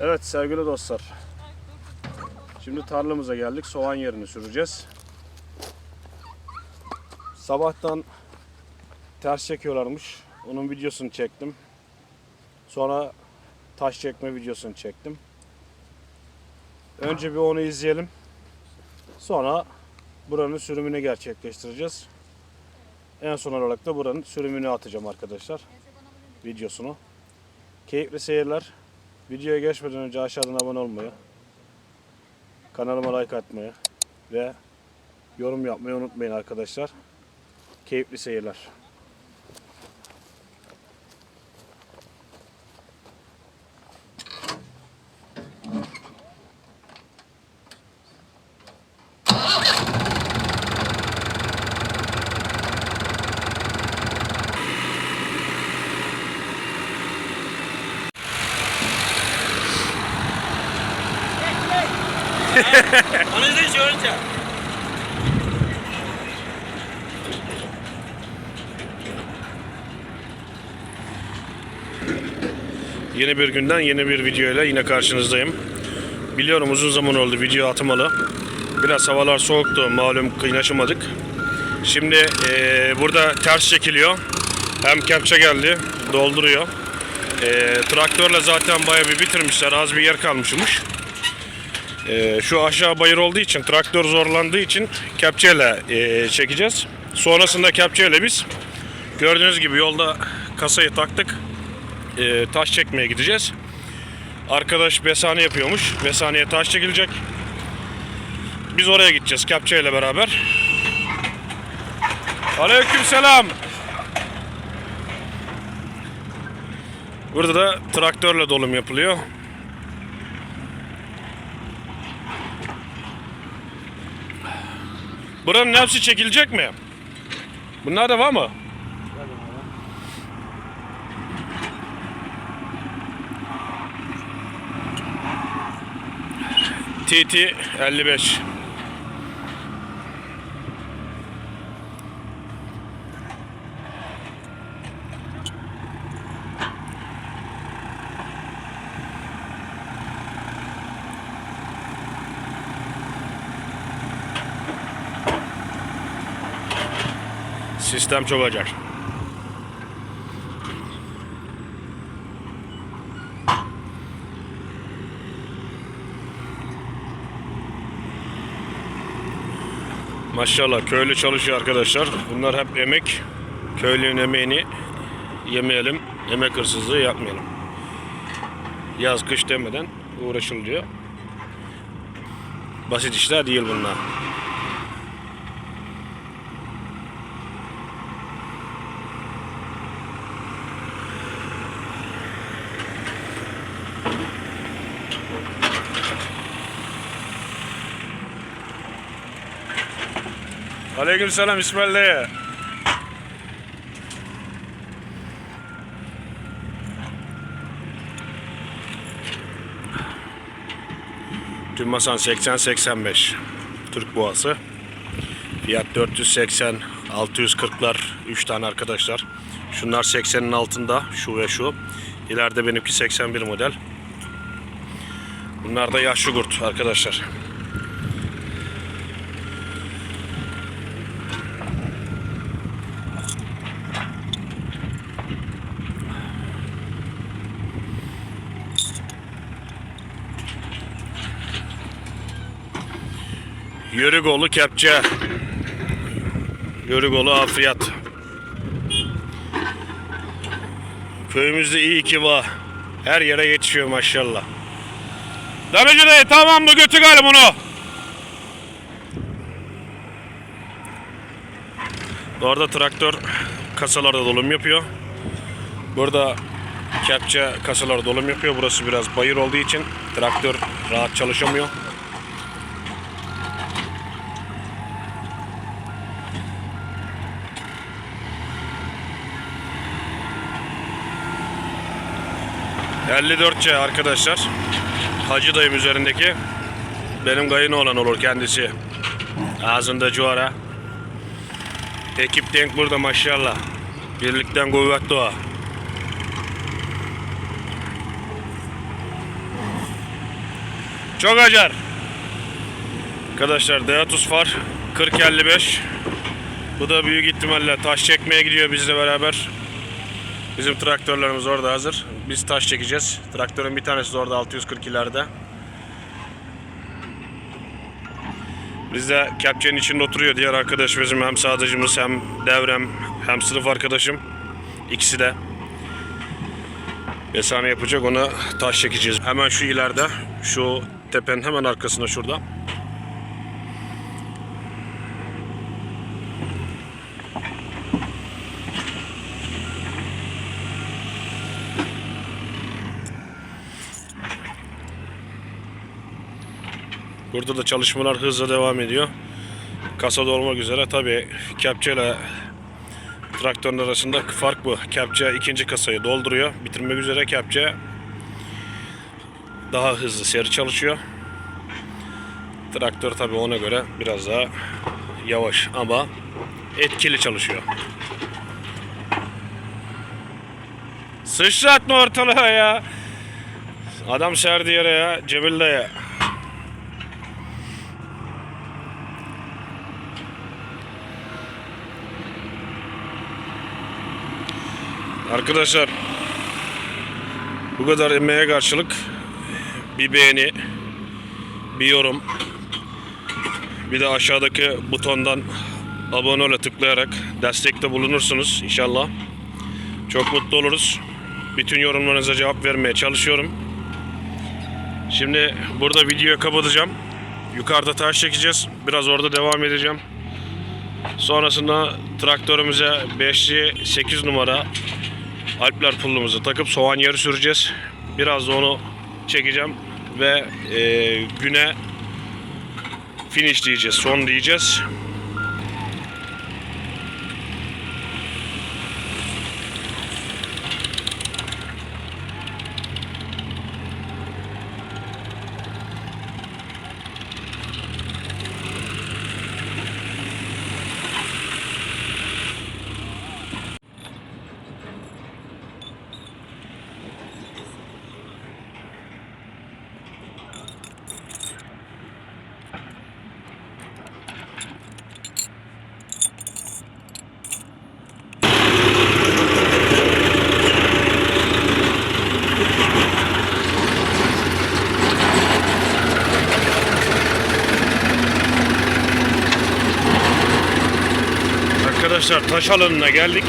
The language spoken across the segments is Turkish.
Evet sevgili dostlar. Şimdi tarlamıza geldik. Soğan yerini süreceğiz. Sabahtan ters çekiyorlarmış. Onun videosunu çektim. Sonra taş çekme videosunu çektim. Önce bir onu izleyelim. Sonra buranın sürümünü gerçekleştireceğiz. En son olarak da buranın sürümünü atacağım arkadaşlar. Videosunu. Keyifli seyirler. Videoya geçmeden önce aşağıdan abone olmayı, kanalıma like atmayı ve yorum yapmayı unutmayın arkadaşlar. Keyifli seyirler. Önce. Yeni bir günden yeni bir videoyla yine karşınızdayım. Biliyorum uzun zaman oldu video atmalı. Biraz havalar soğuktu malum kıynaşamadık. Şimdi eee, burada ters çekiliyor. Hem kepçe geldi dolduruyor. Eee, traktörle zaten bayağı bir bitirmişler az bir yer kalmışmış. Eee, şu aşağı bayır olduğu için traktör zorlandığı için kepçeyle eee, çekeceğiz. Sonrasında kepçeyle biz gördüğünüz gibi yolda kasayı taktık e, taş çekmeye gideceğiz. Arkadaş besane yapıyormuş. Besaneye taş çekilecek. Biz oraya gideceğiz kepçe ile beraber. Aleykümselam. Burada da traktörle dolum yapılıyor. Buranın hepsi çekilecek mi? Bunlar da var mı? TT 55. Sistem çok acayip. Maşallah köylü çalışıyor arkadaşlar. Bunlar hep emek. Köylünün emeğini yemeyelim. Emek hırsızlığı yapmayalım. Yaz kış demeden uğraşılıyor. Basit işler değil bunlar. Aleykümselam İsmail dayı. Tüm masan 80-85 Türk boğası. Fiyat 480 640'lar 3 tane arkadaşlar. Şunlar 80'in altında şu ve şu. İleride benimki 81 model. Bunlar da yaşlı kurt arkadaşlar. Yörügolu kepçe. Yörügolu afiyat. Köyümüzde iyi ki var. Her yere yetişiyor maşallah. Demirci dayı tamam mı götür galim onu. Orada traktör kasalarda dolum yapıyor. Burada kepçe kasalarda dolum yapıyor. Burası biraz bayır olduğu için traktör rahat çalışamıyor. ...54C arkadaşlar... ...Hacı dayım üzerindeki... ...benim kayını olan olur kendisi... ...ağzında cuara... ...ekip denk burada maşallah... ...birlikten kuvvet doğa... Çok acar. Arkadaşlar Deatus far 4055. Bu da büyük ihtimalle taş çekmeye gidiyor bizle beraber. Bizim traktörlerimiz orada hazır. Biz taş çekeceğiz. Traktörün bir tanesi de orada 640 ileride. Biz de kepçenin içinde oturuyor diğer arkadaş bizim hem sadıcımız hem devrem hem sınıf arkadaşım. İkisi de. Besane yapacak ona taş çekeceğiz. Hemen şu ileride şu tepenin hemen arkasında şurada. Burada da çalışmalar hızla devam ediyor. Kasa dolmak üzere. Tabi kepçeyle traktörün arasında fark bu. Kepçe ikinci kasayı dolduruyor. Bitirmek üzere kepçe daha hızlı seri çalışıyor. Traktör tabi ona göre biraz daha yavaş ama etkili çalışıyor. Sıçratma ortalığa ya. Adam serdi yere ya. Cemil Arkadaşlar bu kadar emeğe karşılık bir beğeni, bir yorum, bir de aşağıdaki butondan abone ole tıklayarak destekte bulunursunuz inşallah. Çok mutlu oluruz. Bütün yorumlarınıza cevap vermeye çalışıyorum. Şimdi burada videoyu kapatacağım. Yukarıda taş çekeceğiz. Biraz orada devam edeceğim. Sonrasında traktörümüze 5'li 8 numara Alpler pullumuzu takıp soğan yarı süreceğiz. Biraz da onu çekeceğim ve e, güne finish diyeceğiz, son diyeceğiz. Arkadaşlar taş alanına geldik.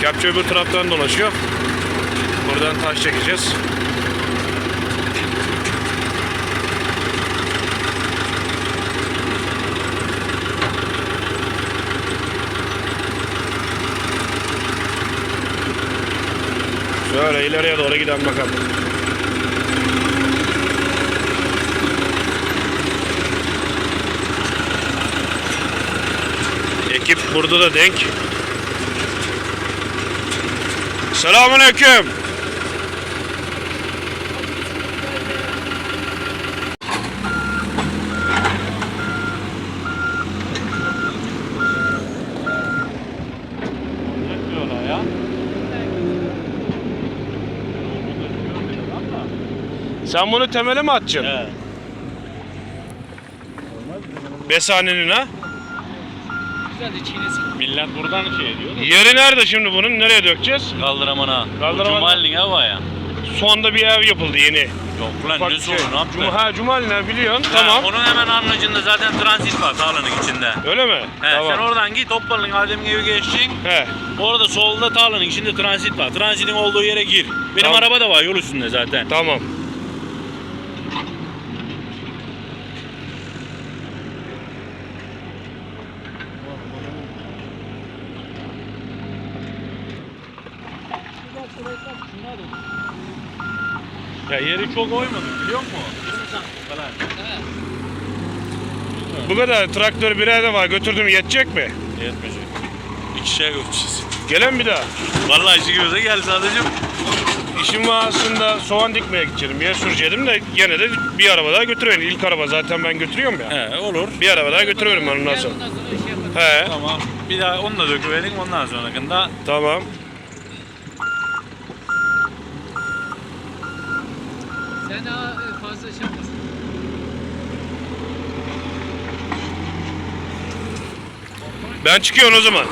Kepçe öbür taraftan dolaşıyor. Buradan taş çekeceğiz. Şöyle ileriye doğru giden bakalım. Ekip burada da denk. Selamünaleyküm. Sen bunu temele mi atacaksın? He. Besanenin ha? Millet buradan şey ediyor. da. Yeri nerede şimdi bunun? Nereye dökeceğiz? Kaldıramana. Kaldıramana. Cumali'nin ev var ya. Sonda bir ev yapıldı yeni. Yok lan Ufak ne bir sorun şey. ne yaptın? Cuma, ha Cumali'ne biliyorsun. Ha, Tamam. Onun hemen anlıcında zaten transit var tarlanın içinde. Öyle mi? He, tamam. Sen oradan git Topbalı'nın Adem'in evi geçeceksin. He. Orada solda tarlanın içinde transit var. Transitin olduğu yere gir. Benim Tamam. araba da var yol üstünde zaten. Tamam. Ya yeri çok oymadık biliyor musun? Falan. Bu kadar traktör bir de var. Götürdüm yetecek mi? Yetmeyecek. İki şey götüreceğiz. Gelen bir daha. Vallahi işi göze gel sadece. İşim var aslında soğan dikmeye gideceğim. Bir yer süreceğim de gene de bir araba daha götürüyorum. İlk araba zaten ben götürüyorum ya. He olur. Bir araba daha götürüyorum ben ondan sonra. He. Tamam. Bir daha onu da döküverin ondan sonrakında Tamam. Ben daha fazla şey. Ben çıkıyorum o zaman.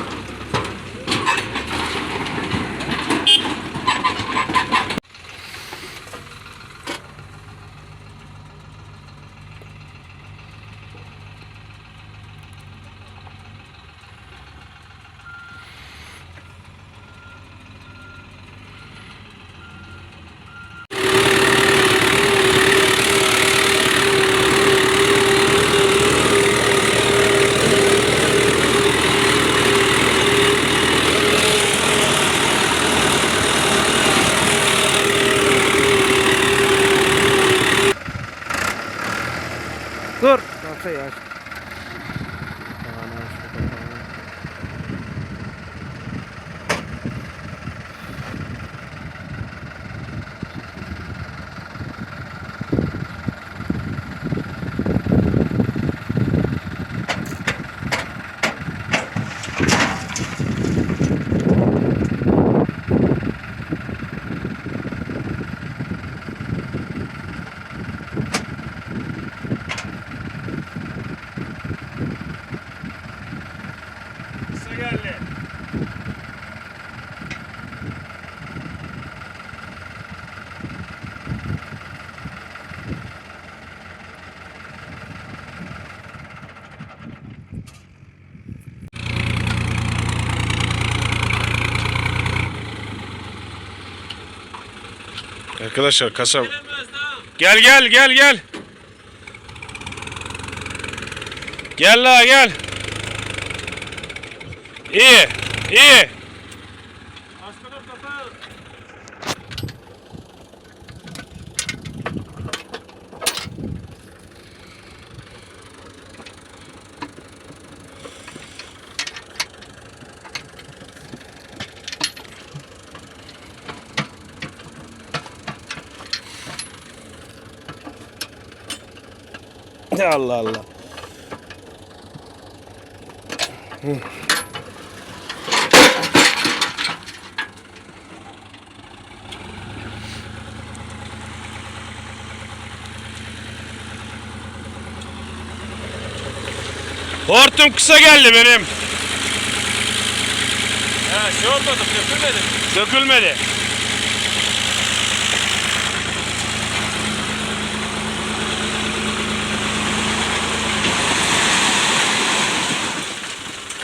Dur. Kasayı aç. Ana, şurada tamam. Kısa geldi. Arkadaşlar kasa Gel gel gel gel. Gel la gel. İyi, iyi. Allah Allah. Hortum kısa geldi benim. Ha şey olmadı dökülmedi. Dökülmedi.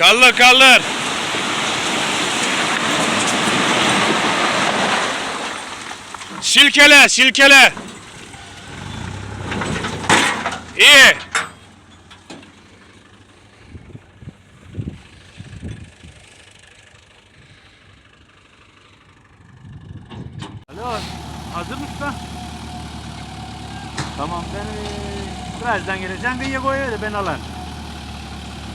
Kaldır kaldır. Silkele silkele. İyi. Alo hazır mısın lan? Tamam ben eee, birazdan geleceğim. Kıyıya koyuver ben alayım.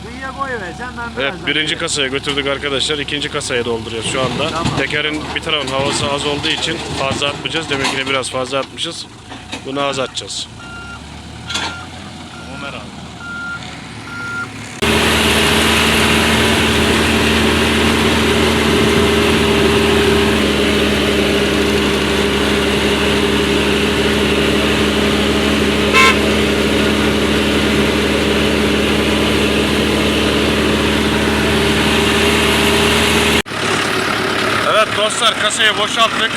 Kıyıya koyuvereceğim ben birazdan Evet birinci geleceğim. kasaya götürdük arkadaşlar. ikinci kasaya dolduruyoruz şu anda. Tekerin bir tarafın havası az olduğu için fazla atmayacağız. Demek ki biraz fazla atmışız. Bunu az atacağız. Dostlar kasayı boşalttık.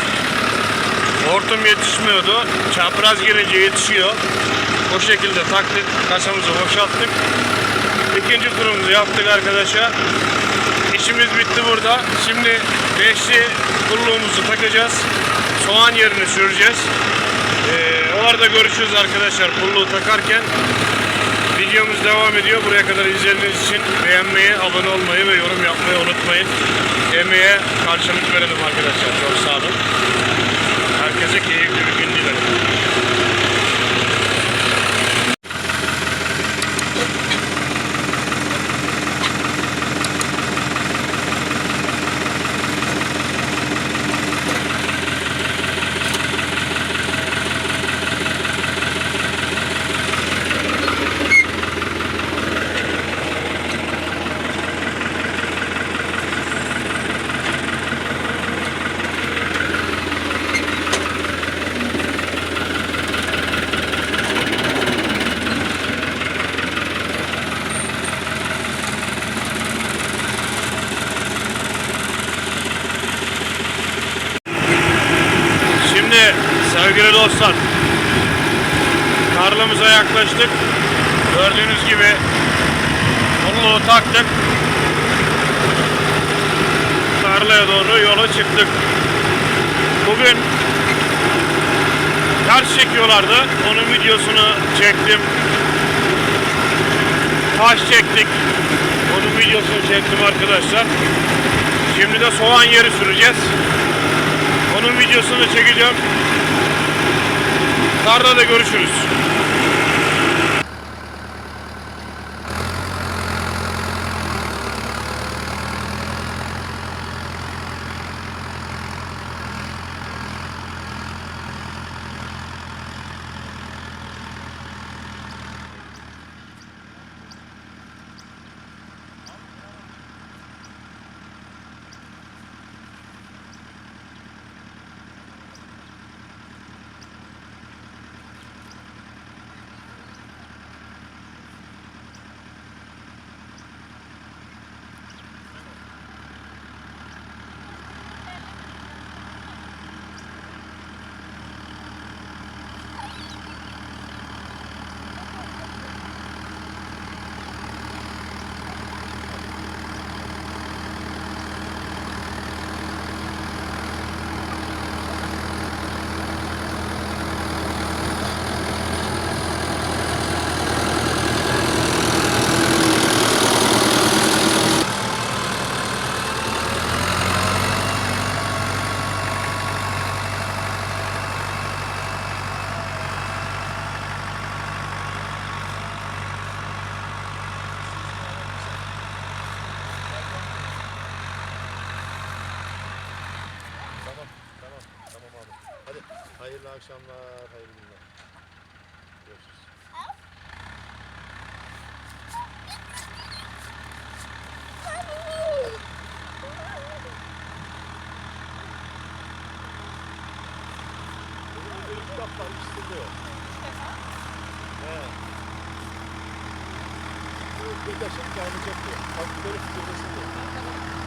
Hortum yetişmiyordu. Çapraz gelince yetişiyor. O şekilde taktık. Kasamızı boşalttık. İkinci turumuzu yaptık arkadaşlar. İşimiz bitti burada. Şimdi beşli kulluğumuzu takacağız. Soğan yerini süreceğiz. Ee, o arada görüşürüz arkadaşlar pulluğu takarken. Videomuz devam ediyor. Buraya kadar izlediğiniz için beğenmeyi, abone olmayı ve yorum yapmayı unutmayın. Emeğe karşılık verelim arkadaşlar. Çok sağ olun. Herkese keyifli bir gün dilerim. Dostlar, tarlamıza yaklaştık. Gördüğünüz gibi kolluğu taktık. Tarlaya doğru yola çıktık. Bugün ters çekiyorlardı. Onun videosunu çektim. Taş çektik. Onun videosunu çektim arkadaşlar. Şimdi de soğan yeri süreceğiz. Onun videosunu çekeceğim. Tarlada görüşürüz. Tamam, tamam, tamam abi. Hadi hayırlı akşamlar, hayırlı günler. Görüşürüz. İkisi de yok. He. Bu Bir taşın kaynayacak diyor. Fakültleri fikirdesin diyor.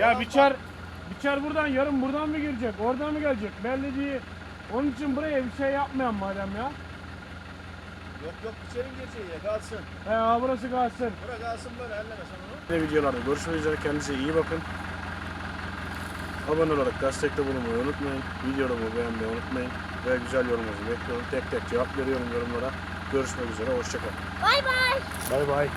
Ya biçer biçer buradan yarın buradan mı girecek? Oradan mı gelecek? Belli değil. Onun için buraya bir şey yapmayan madem ya. Yok yok içerin gireceği ya kalsın. He ha, burası kalsın. Bırak kalsın böyle elleme sen onu. Ne videolarda görüşmek üzere. Kendinize iyi bakın. Abone olarak destekte bulunmayı unutmayın. Videomu beğenmeyi unutmayın. Ve güzel yorumunuzu bekliyorum. Tek tek cevap veriyorum yorumlara. Görüşmek üzere. Hoşçakalın. Bay bay. Bay bay.